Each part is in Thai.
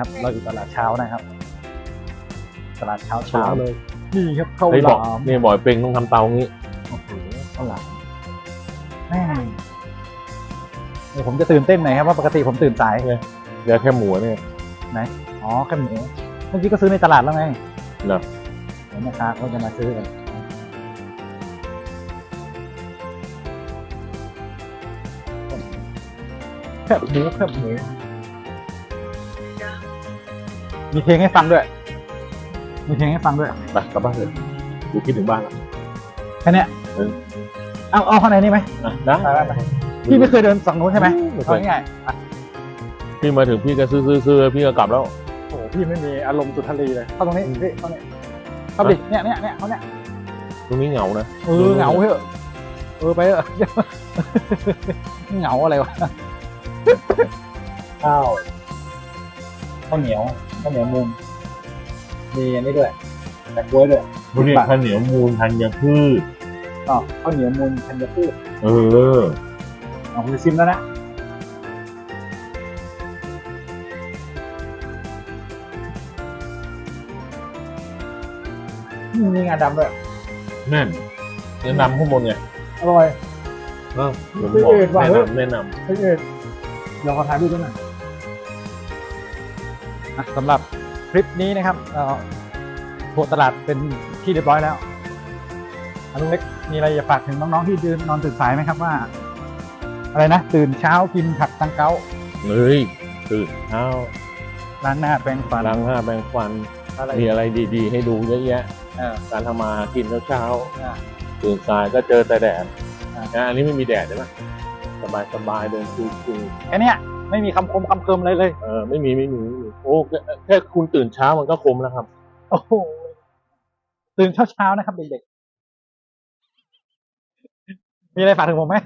ครับ เราอยู่ตลาดเช้านะครับ ตลาดเช้าเช้าเลย นี่ครับข้าวเฮ้ยหบอกลามนี่บอยเป็งต้องทำเตางี้ โอ้โหข้าวหลามแม่งเดี๋ยวผมจะตื่นเต้นหน่อยครับเพราะปกติผมตื่นสายเหลือแค่หมูเนี่ย อ๋อแค่หมูเมื่อกี้ก็ซื้อในตลาดแล้วไงเหรอ เดี๋ยวแม่ค้าเขาจะมาซื้อกันแคบหมูแคบหมู มีเพลงให้ฟังด้วย มีเพลงให้ฟังด้วย ไปกลับบ้านเลยกูคิดถึงบ้านแล้ว แค่เนี้ยเออ เอาเอาข้างในนี่ไหมอะได้ไปไปไปพี่ไม่เคยเดินฝั่งนู้นใช่ไหมไม่เคเอายง่ายๆอะพี่มาถึงพี่ก็ซื้อซื้อซื้อพี่ก็กลับแล้ว โอ้โหพี่ไม่มีอารมณ์สุนทรีเลยเข้าตรงนี้พี่เข้าเนี่ยเข้าดิเนี่ยเนี่ยเนี่ยเขาเนี่ยตรงนี้เหงานะ เออเหงาเถอะเออไปเถอะ เหงาอะไรวะข้าวข้าวเหนียว ข้าวเหนียวมูนมีอันนี้ด้วยแตงกล้วยด้วยเขาเรียกข้าวเหนียวมูลธัญพืชอ๋อข้าวเหนียวมูนธัญพืชเออเอาคุณชิมแล้วนะอืมมีงาดำด้วยนั่นแนะนำข้างบนไงอร่อย เออผมไม่บอกเอ็ดว่ะแนะเฮ้ยนำแนะนเฮ้ยเอ็ดเดี๋ยวขอถ่ายรูปด้วยหน่อย อะสำหรับคลิปนี้นะครับเราทัวร์ตลาดเป็นที่เรียบร้อยแล้วอะลุงเล็กมีอะไรจะฝากถึงน้องๆที่เดินนอนตื่นสายไหมครับว่า อะไรนะตื่นเช้ากินผักตังเก้าำเฮ้ยตื่นเช้าล้างหน้าแปรงฟันล้างหน้าแปรงฟันอะไรมีอะไรดีๆ ให้ดูเยอะแยะเออการทำมาหากินเช้าอะๆตื่นสายก็เจอแต่แดดอะนะอันนี้ไม่มีแดดใช่ไหมสบายสบายๆเดินชิวแค่เนี้ย ไม่มีคำคมคำเคิมอะไรเลยๆเออไม่มีไม่มีไม่มีโอ้แค่แค่คุณตื่นเช้ามันก็คมแล้วครับ โอ้โหตื่นเช้าเช้าๆนะครับเด็กๆ มีอะไรฝากถึงผมไหม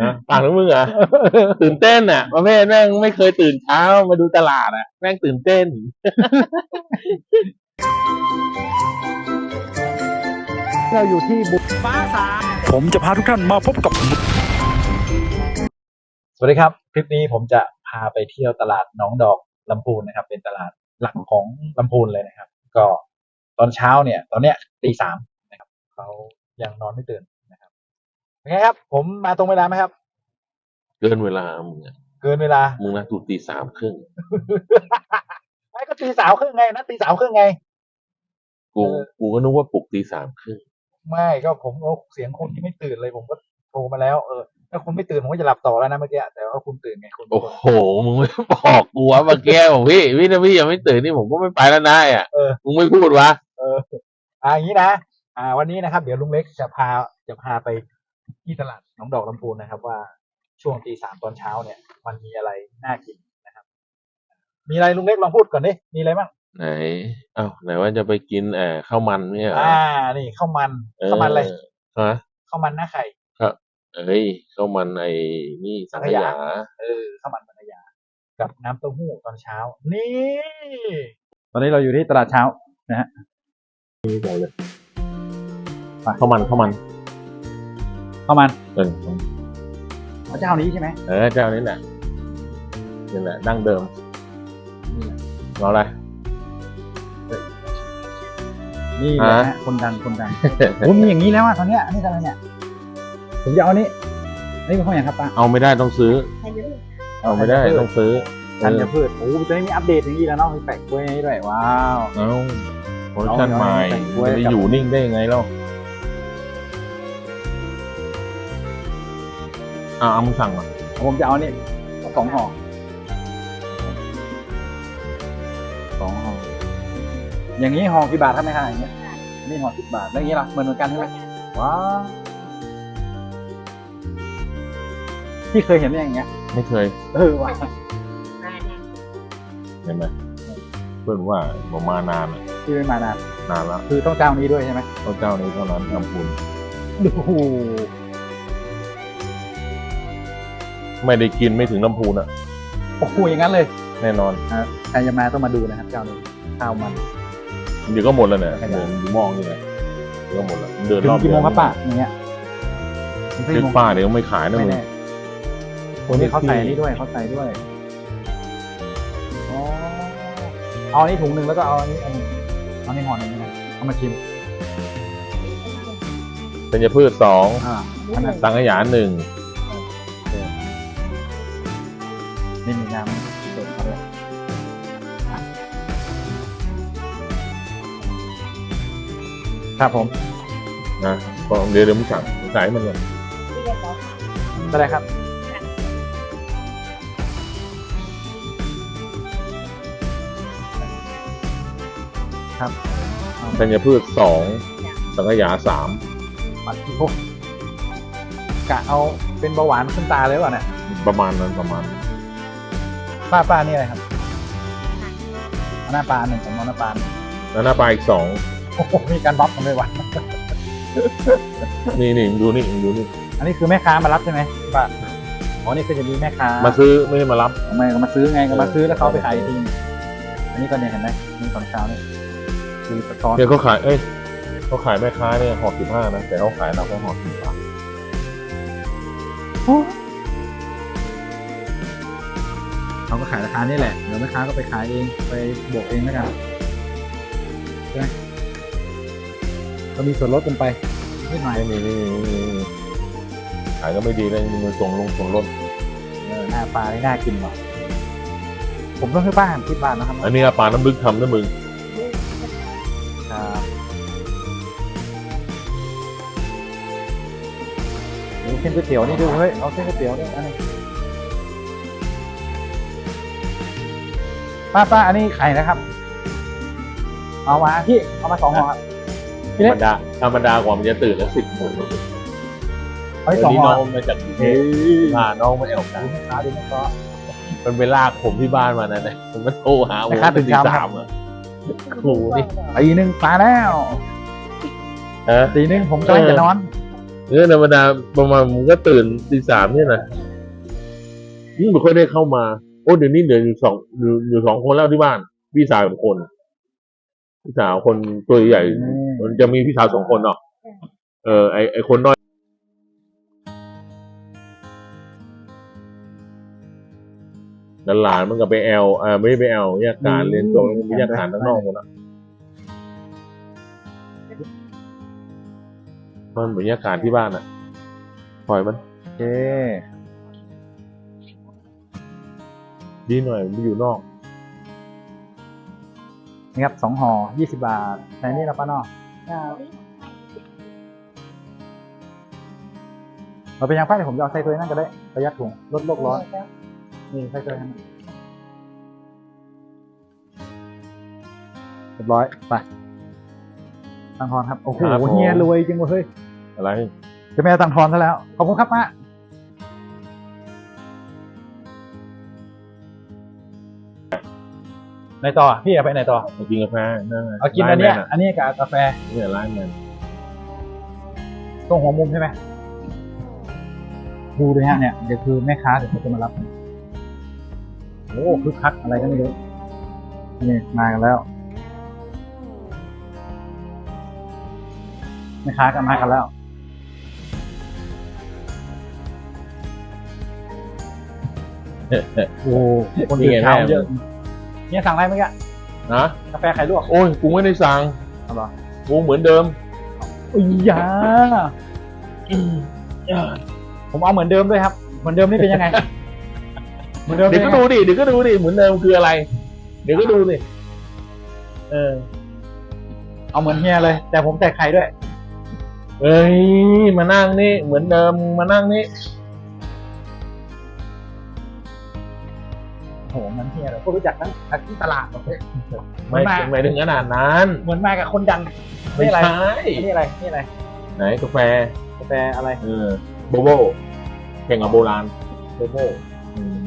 นะต่างจากมึงเหรอ ตื่นเต้นอะประเภทแม่งไม่เคยตื่นเช้ามาดูตลาดอะ แม่งตื่นเต้น เราอยู่ที่บุฟ้าสามผมจะพาทุกท่านมาพบกับส วัสดีครับ คลิปนี้ผมจะพาไปเที่ยวตลาดหนองดอกลำพูนนะครับ เป็นตลาดหลักของลำพูนเลยนะครับ ก็ตอนเช้าเนี่ย ตอนเนี้ยตีสามนะครับเขายังนอนไม่ตื่นนะครับเป็นไงครับ ผมมาตรงเวลาไหมครับ เกินเวลามึงอะเกินเวลามึงนะถูกตีสามครึ่งไอ้ก็ตีสาวครึ่งไงนะตีสาวครึ่งไงกูเออกูก็นึกว่าปลุกตีสามครึ่งไม่ก็ผมเอาเสียงคุณที่ไม่ตื่นเลยผมก็โทรมาแล้ว เออ ถ้าคุณไม่ตื่นผมก็จะหลับต่อแล้วนะเมื่อกี้แต่ว่าคุณตื่นไงคุณโอ้โหมึงไม่บอกกูวะเมื่อกี้บอกพี่พี่ถ้าพี่ยังไม่ตื่นนี่ผมก็ไม่ไปแล้วนะอะเออมึงไม่พูดวะเอออ่าอย่างนี้นะอ่า วันนี้นะครับ เดี๋ยวลุงเล็กจะพาจะพาไปที่ตลาดหนองดอกลำพูนนะครับ ว่าช่วงตีสามตอนเช้าเนี่ย มันมีอะไรน่ากินนะครับ มีอะไรลุงเล็กลองพูดก่อนดิมีอะไรบ้างไหนเอ้าไหนว่าจะไปกินเอ่อข้าวมันไม่ใช่เหรออ่า นี่ข้าวมันข้าวมันอะไรเฮะข้าวมันหน้าไข่ เอ้ยข้าวมันไอ้นี่สังขยา เออข้าวมันพัทยา กับน้ำเต้าหู้ตอนเช้า นี่ ตอนนี้เราอยู่ที่ตลาดเช้านี่บอกเลยข้าวมันข้าวมันข้าวมันเออพระเจ้านี้ใช่ไหมเออเจ้านี่แหละนี่แหละดั้งเดิมรออะไรนี่แหละฮะฮะคนดังคนดังโอ้มีอย่างนี้แล้วอะตอนเนี้ยอันนี้อะไรเนี่ย ผมจะเอาอันนี้อันนี่เป็นข้าวอย่างครับป้าเอาไม่ได้ต้องซื้อ เอาไม่ได้ธัญพืชต้องซื้อเอธัญอพืชโอ้โหจะได้มีอัปเดตอย่างนี้แล้วเนาะมีแปะกล้วยให้ด้วยว้าว เอาโปรดักชั่นเอาใหม่เอาแต่งกล้วยจะไปกับอยู่นิ่งได้ยังไงเล่าอ่าเอามึงสั่งก่อนผมจะเอาอันนี้สองห่อสองห่ออย่างนี้ห่อกี่บาทครับแม่ค้าอย่างเงี้ยอันนี้ห่อสิบบาทแล้วอย่างนี้ล่ะเหมือนเหมือนกันใช่ไหมว้าว พี่เคยเห็นไหมอย่างเงี้ย ไม่เคย เออว่ะเห็นไหมเพื่อนว่าผมมานานอะพี่ไม่มานาน นานแล้วคือต้องเจ้านี้ด้วยใช่ไหมต้องเจ้านี้เท่านั้นทำคุณดูไม่ได้กินไม่ถึงลำพูนอะ โอ้โหอย่างนั้นเลยแน่นอนอะใครจะมาต้องมาดูนะครับเจ้านี้ข้าวมัน เดี๋ยวก็หมดแล้วเนี่ยขยะเดินมองนี่ไงเดี๋ยวก็หมดแล้วเดินถึรองบกี่โมงครับเดียวป้าอย่างเงี้ยถึงเจ๊กี่โมง ป้าเดี๋ยวไม่ขายนะไม่มึงแน่ คนนี้เขาใส่นี่ด้วยเขาใส่ด้วยอ๋อเอาอันนี้ถุงหนึ่งแล้วก็เอาอันนี้อันหนึ่งเอาอันนี้ห่อหนึ่งนะเอามาชิมธัญพืชสองอ่าอันนั้นสังขยาหนึ่งนี่มีน้ำสดมาด้วยครับผมนะก็เดี๋ยวเดี๋ยวมึงสั่งมึงใส่ให้มันก่อนได้เลยครับ ครับธัญพืชสองสังขยาสามปัดที่พวกกะเอาเป็นเบาหวานขึ้นตาเลยว่ะเนี่ยประมาณนั้นประมาณนั้นป้าป้านี่อะไรครับเอาหน้าปลาหนึ่งผมเอาหน้าปลาหนึ่งแล้วหน้าปลาอีกสองโอ้โหมีการบัฟกันด้วยวะนี่นี่มึงดูนี่มึงดูนี่อันนี้คือแม่ค้ามารับใช่ไหมป้าอ๋อนี่คือจะมีแม่ค้ามาซื้อไม่ได้มารับทำไมก็มาซื้อไงก็มาเออซื้อแล้วเขาเอาไปขายอีกทีนึงอันนี้ก็เนี่ยเห็นไหมนี่ตอนเช้านี่ คือสะท้อนเนี่ยเขาขาย เอ้ยเขาขายแม่ค้าเนี่ยห่อสิบห้านะ แต่เขาขายเราแค่ห่อสิบบาทเขาก็ขายราคานี่แหละ เดี๋ยวแม่ค้าก็ไปขายเอง ไปบวกเองแล้วกันใช่ไหมก็มีส่วนลดกันไปนิดหน่อยไม่มีไม่มีไม่มีไม่มีขายก็ไม่ดีเลยมีเงินส่งลงส่งลดเออหน้าปลานี่น่ากินว่ะผมต้องให้บ้านที่บ้านนะครับอันนี้ปลาน้ำลึกทำนะมึง เส้นก๋วยเตี๋ยวนี่ดูเฮ้ยเอาเส้นก๋วยเตี๋ยวนี่อันนี้ป้าป้าอันนี้ไข่นะครับ เอามาพี่เอามาสองห่อครับธรรมดาธรรมดากว่ามันจะตื่นแล้วสิบโมงเอาวันที่สองนี้ห่น้อองมาจากกรุงเทเฮ้พยพาน้องมาแอลกันดูแม่ค้าดูแม่ค้ามันไปลากผมที่บ้านมานะเนี่ยมันมาโทรหาผมแม่ค้าตื่นตีเช้า สามอะครูนี่ตีหนึ่งปลาแล้วฮะตีหนึ่งผมกำลังจะนอน เออธรรมดาประมาณมึงก็ตื่นตีสามเนี่ยนะยิ่งไม่ค่อยได้เข้ามา โอ้เดี๋ยวนี้เหลืออยู่สองอยู่อยู่สองคนแล้วที่บ้าน พี่สาวกับคน พี่สาวคนตัวใหญ่มันจะมีพี่สาวสองคนเนาะเออไอไอคนน้อยหลานๆมันก็ไปแอลอ่าไม่ได้ไปแอลแยกการเรียนตรงมันมีแยกการข้างนอกหมดนะ มันเหมือนแยกการที่บ้านอะปล่อยมันโอเคดีหน่อยมันอยู่นอกนี่ครับสองห่อยี่สิบบาทแทนนี่เราป้านอกเราเป็นยังไงเดี๋ยวผมจะเอาใส่ตัวนั่นก็ได้ประหยัดถุงลดโลกร้อนนี่ใส่ตัวนั้นเรียบร้อยไป ตังทอนครับ โอ้โหครับผม เฮียรวยจริงเวะเฮ้ยอะไรจะไม่เอาตังทอนซะแล้ว ขอบคุณครับป้าไหนต่อ พี่เอาไปไหนต่อ มากินกาแฟนั่นไงเอากินอันเนี้ยไลน์แมอันนี้กับกาแฟเนี่ยไลน์แมนตรงหัวมุมใช่ไหมดูเลยฮะเนี่ยเดี๋ยวคือแม่ค้าเดี๋ยวเขาจะมารับ โอ้คึกคักอะไรก็ไม่รู้ นี่มากันแล้ว แม่ค้าก็มากันแล้วโอ้คนตื่นเช้าเยอะเนี่ยสั่งอะไรเมื่อกี้นะกาแฟไข่ลวกโอ้ยกูไม่ได้สั่งเอาเหรอกูเหมือนเดิมอุ้ยยาผมเอาเหมือนเดิมด้วยครับ เหมือนเดิมนี่เป็นยังไงเหมือนเดิมเดี๋ยวก็ดูดิเดี๋ยวก็ดูดิเหมือนเดิมคืออะไร เดี๋ยวก็ดูดิเออเอาเหมือนเฮียเลย แต่ผมใส่ไข่ด้วย เอ้ย มานั่งนี่เหมือนเดิมมานั่งนี่โหมันเฮียเลยก็รู้จักทั้งทั้งที่ตลาดแบบเฮ้ยไม่มาไม่ถึงขนาดนั้นเหมือนมากับคนดังไม่นี่อะไรใช่นี่อะไรนี่อะไร ไหนกาแฟกาแฟอะไรเออโบโบแข่งกับโบราณโบโบอืม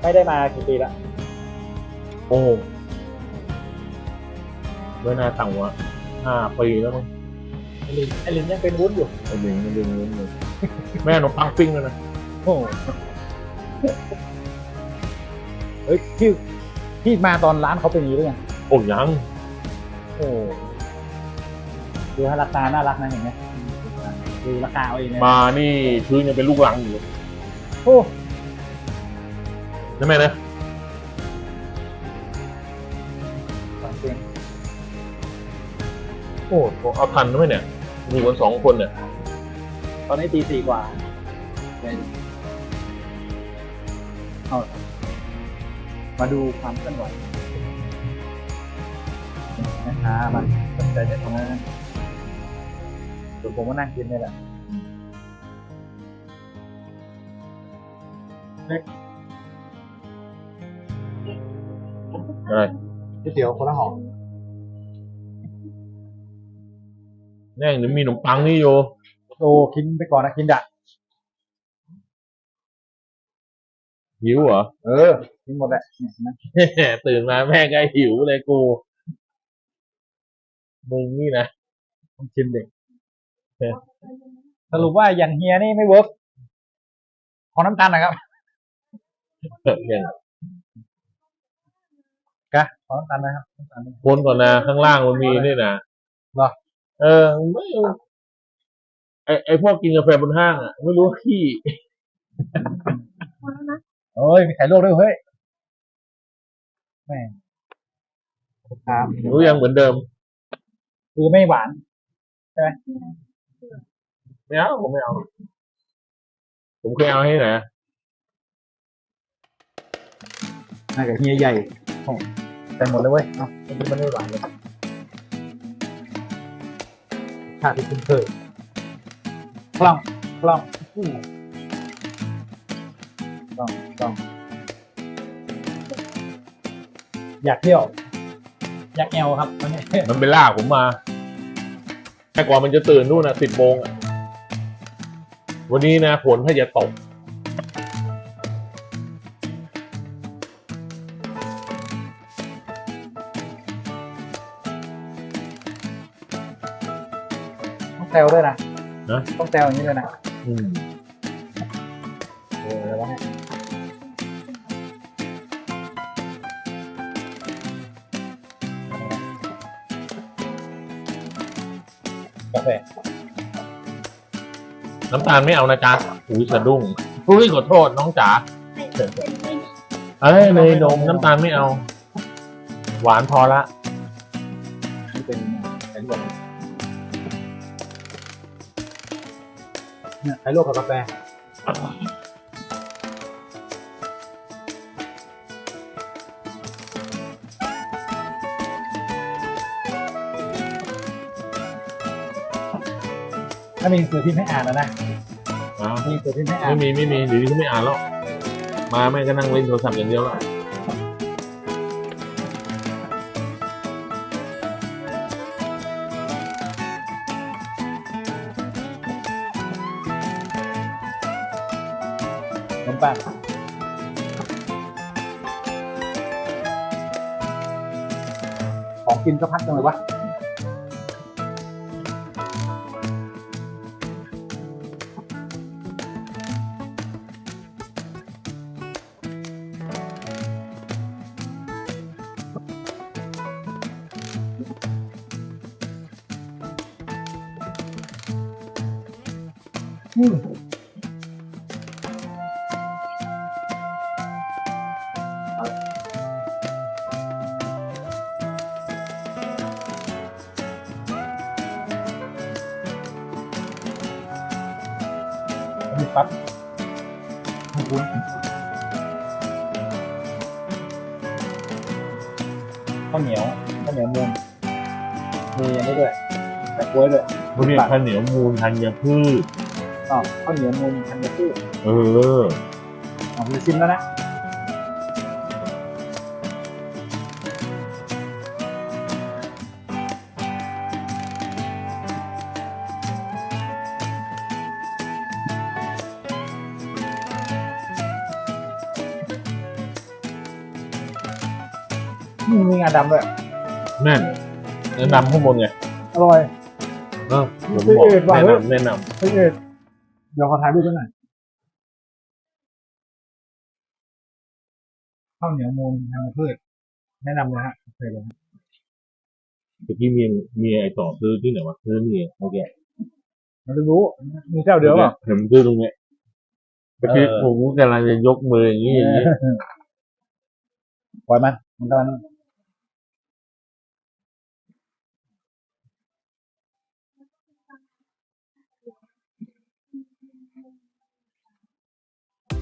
ไม่ได้มากี่ปีละโอ้ไม่น่าต่ำกว่า ห้าปีแล้วมั้งไอลินไอลินยังเป็นวุ้นอยู่ไอ้ดึงไอ้ดึงไอ้ดึงแม่ขนมปังปิ้งแล้วนะโอ้โหเฮ้ยพี่พี่มาตอนร้านเขาเป็นอย่างนี้หรือยังโอ้ยังโอ้ดูราคาน่ารักนะเห็นไหมดูราคาเอาเองเลยมานี่พื้นยังเป็นลูกรังอยู่โอ้ ใช่ไหมนะ โอ้โหเอาทันไหมเนี่ยมีคนสองคนเนี่ยตอนนี้ตีสี่กว่าเอามาดูความเคลื่อนไหวนะคะมันสนใจจะทำงานส่วนผมก็นั่งกินนี่แหละอะไรก๋วยเตี๋ยวคนละห่อ แน่งเดี๋ยวมีขนมปังนี่อยู่โอ้กินไปก่อนนะกินดักหิวเหรอ เออกินหมดแหละเนี่ยเห็นไหม ตื่นมาแม่ก็หิวเลยกู มึงนี่นะ ต้องชิมเด็กสรุปว่าอย่างเฮียนี่ไม่เวิร์กขอน้ำตาลหนะครับอย่างกะขอน้ำตาลนะครับน้ำตาลนะครับ คนก่อนนะ ข้างล่างมันมีนี่นะเหรอ เออไม่ไอไอพวกกินกาแฟบนห้างอะ ไม่รู้ว่าขี้เอ้ยมีไข่ลวกด้วยเฮ้ยแม่งครับรู้ยังเหมือนเดิม คือไม่หวานไม่เอาผมไม่เอา ผมเคยเอาให้ไหนน่ากับเฮียใหญ่โอ้ใส่หมดเลยเว้ย เอ้าอันนี้มันไม่หวานเลย ชาติที่คุ้นเคยคล่องคล่องอู้คล่องกล้องอยากเที่ยว อยากแอวครับวันนี้มันไปล่าผมมาแต่กว่ามันจะตื่นนู่นนะสิบโมงอะวันนี้นะฝนถ้าจะตก แซวด้วยนะนะ ต้องแซวอย่างนี้เลยนะอืมโอ้แล้ววะเนี่ยกาแฟน้ำตาลไม่เอานะจ๊ะอุ้ยสะดุ้งอุ้ยขอโทษน้องจ๋าเอ้ยเนยนมน้ำตาลไม่เอา หวานพอละ เนี่ยไข่ลวกกับกาแฟถ้ามีสื่อพิมพ์ให้อ่านนะนะอ้าวมีสื่อพิมพ์ให้อ่าไม่นมีไม่มีเดี๋ยวนี้เขาไม่อ่านแล้ว มาแม่งก็นั่งเล่นโทรศัพท์อย่างเดียวแล้ว ของกินก็พักจังเลยวะ มีปั๊บขอบคุณข้าวเหนียวข้าวเหนียวมูนมีอันนี้ด้วยแต่กล้วยด้วยเขาเรียกข้าวเหนียวมูลธัญพืชอ๋อข้าวเหนียวมูนธัญพืชเอออ๋อจะชิมแล้วนะ อืมมีงาดำด้วยแน่นแนะนำข้างบนไงอร่อย เออผมบอกเออว่ะแนะเฮ้ยนำแนะนเฮ้ยเอ็ดเดี๋ยวขอถ่ายรูปด้วยหน่อยข้าวเหนียวมูลทางพืชแนะนำเลยฮะโอเคเลยฮะำเมื่อกี้มีมีไอ้ต่อซื้อที่ไหนวะซื้อนี่เองโอเคมันจะรู้มีเจ้าเดียวเปล่าเห็นซื้อตรงเนี้ยเมื่อกี้เออ ผมกำลังจะยกมืออย่างนี้อย่างนี้ปล่อยมัน ตอน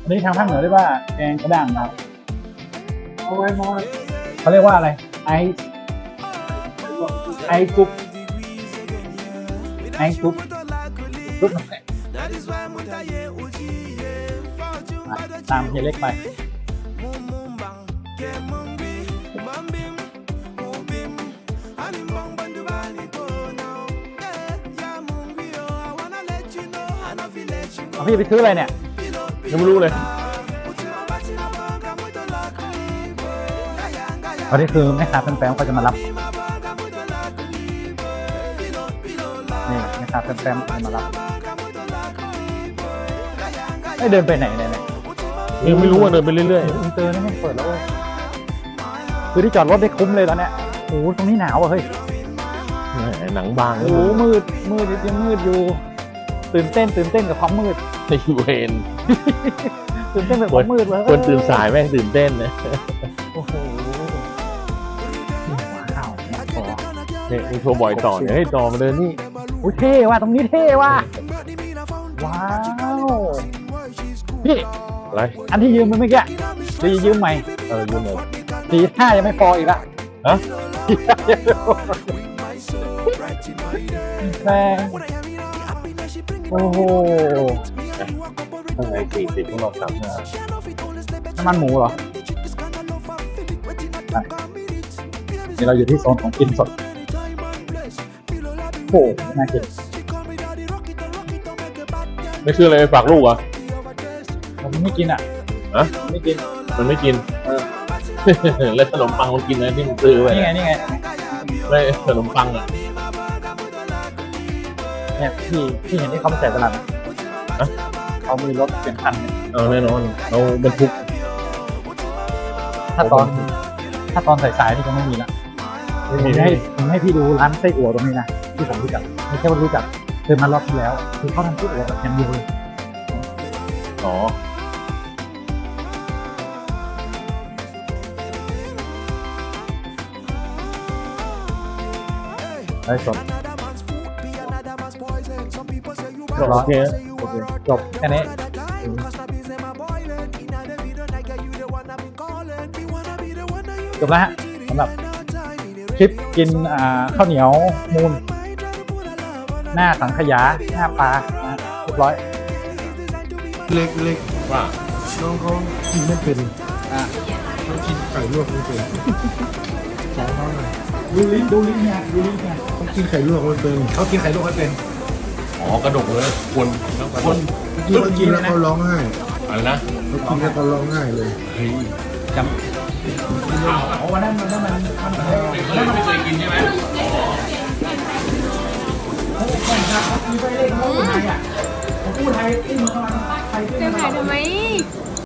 อันนี้ทางภาคเหนือเรียกว่าแกงกระด้างครับเขาเรียกว่าอะไร ไอซ์ไอซ์กรุ๊ปไอซ์กรุ๊ปกรุ๊ปตามเฮเล็กไป พี่ไปซื้ออะไรเนี่ยยังไม่รู้เลยตอนนี้คือแม่ค้าแฟมๆเขาจะมารับนี่แม่ค้าแฟมๆเขาจะมารับไม่เดินไปไหนเนี่ยเนี่ยยังไม่รู้ว่าเดินไปเรื่อยอินเตอร์นี่ไม่เปิดแล้วเว้ยคือที่จอดรถได้คุ้มเลยตอนเนี้ยโอ้โหตรงนี้หนาวอะเฮ้ยๆแหมหนังบางโอ้โหมืดมืดยังมืดอยู่ ตื่นเต้นตื่นเต้นกับความมืดในเวนตื่นเต้นกับความมืดเลยคนตื่นสายแม่งตื่นเต้นนะโอ้โหว้าวแม่ขอเนี่ยมีโชว์บ่อยต่อเนี่ยให้ต่อมาเดินนี่อุ้ยเท่ว่ะตรงนี้เท่ว่ะว้าวพี่อะไรอันที่ยืมไปเมื่อกี้จะยืมใหม่เออยืมเลยสีท่ายังไม่พออีกละฮะสีท่ายังไม่พอแม่ง โอ้โหข้างในสี่สิบข้างนอกสามห้าน้ำมันหมูเหรอไปนี่เราอยู่ที่โซนของกินสด โอ้โหน่ากินไม่ซื้ออะไรไปฝากลูกเหรอะผมไม่กินอะฮะไม่กิน มันไม่กิน เออ แล้วขนมปังมันกินอะไรที่มันซื้อไปนี่ไง นี่ไง ไม่ขนมปังอะ เนี่ยพี่พี่เห็นที่เขามาแจกตลาดไหมฮะเขามีรถเป็นคันเนี่ยเอาแน่นอนเราบรรทุก ถ้าตอน ถ้าตอนสายๆนี่จะไม่มีละไม่ผมมีจะให้ผมให้พี่ดูร้านไส้อั่วตรงนี้นะที่ผมรู้จักไม่ใช่ว่ารู้จักเคยมารอบที่แล้ว คือเขาทำไส้อั่วแบบอย่างเดียวเลยอ๋อไร้สด ก็โอเคโอเคจบแค่นี้จบแล้วฮะสำหรับคลิปกินข้าวเหนียวมูล หน้าสังขยา หน้าปลาเรียบร้อย เล็กเล็กว่าน้องเขากินไม่เป็นอะเขากินไก่ลวกไม่เป็นสอนเขาหน่อยดูลิ้นดูลิ้นไงดูลิ้นไงเขากินไข่ลวกไม่เป็นเขากินไข่ลูกให้เป็น อ๋อกระดกเลยคนแล้วกระดกเมื่อกี้เขากินแล้วเขาร้องไห้อะไรนะเขากินแล้วเขาร้องไห้เลยเฮ้ยจำโอ้วันนั้นวันนั้นมันมันมันไม่เคยกินใช่ไหมแข่งกันมีไปเล่นเขาพูดไทยอะผมพูดไทยที่มึงกำลังไทยจะถ่ายทำไม